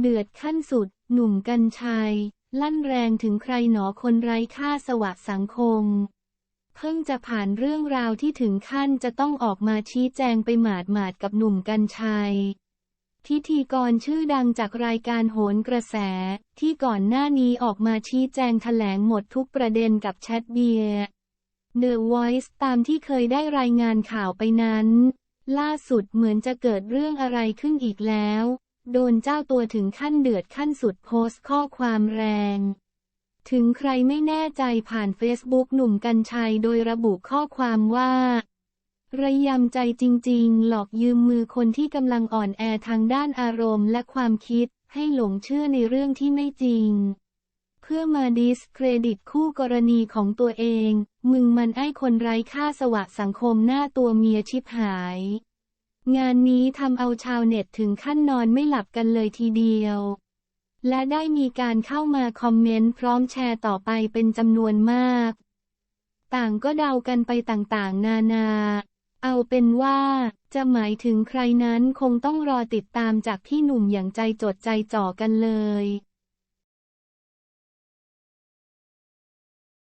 เดือดขั้นสุด หนุ่มกัญชัย ลั่นแรงถึงใครหนอคนไร้ค่าสวะสังคม เพิ่งจะผ่านเรื่องราวที่ถึงขั้นจะต้องออกมาชี้แจงไปหมาดหมาดๆกับหนุ่มกัญชัยพิธีกรชื่อดังจากรายการโหนกระแส ที่ก่อนหน้านี้ออกมาชี้แจงแถลงหมดทุกประเด็นกับแชทเบียร์ The Voice ตามที่เคยได้รายงานข่าวไปนั้น ล่าสุดเหมือนจะเกิดเรื่องอะไรขึ้นอีกแล้ว โดนเจ้าตัวถึงขั้นเดือดขั้นสุดโพสต์ข้อความแรงถึงใครไม่แน่ใจผ่านเฟซบุ๊กหนุ่มกัญชัยโดยระบุข้อความว่า ระยำใจจริงๆ หลอกยืมมือคนที่กำลังอ่อนแอทางด้านอารมณ์และความคิด ให้หลงเชื่อในเรื่องที่ไม่จริง เพื่อมาดิสเครดิตคู่กรณีของตัวเอง มึงมันไอ้คนไร้ค่าสวะสังคมหน้าตัวเมียชิบหาย งานนี้ทำเอาชาวเน็ตถึงขั้นนอนไม่หลับกันเลยทีเดียว และได้มีการเข้ามาคอมเมนต์พร้อมแชร์ต่อไปเป็นจำนวนมาก ต่างก็เดากันไปต่างๆ นานา เอาเป็นว่า จะหมายถึงใครนั้นคงต้องรอติดตามจากพี่หนุ่มอย่างใจจดใจจ่อกันเลย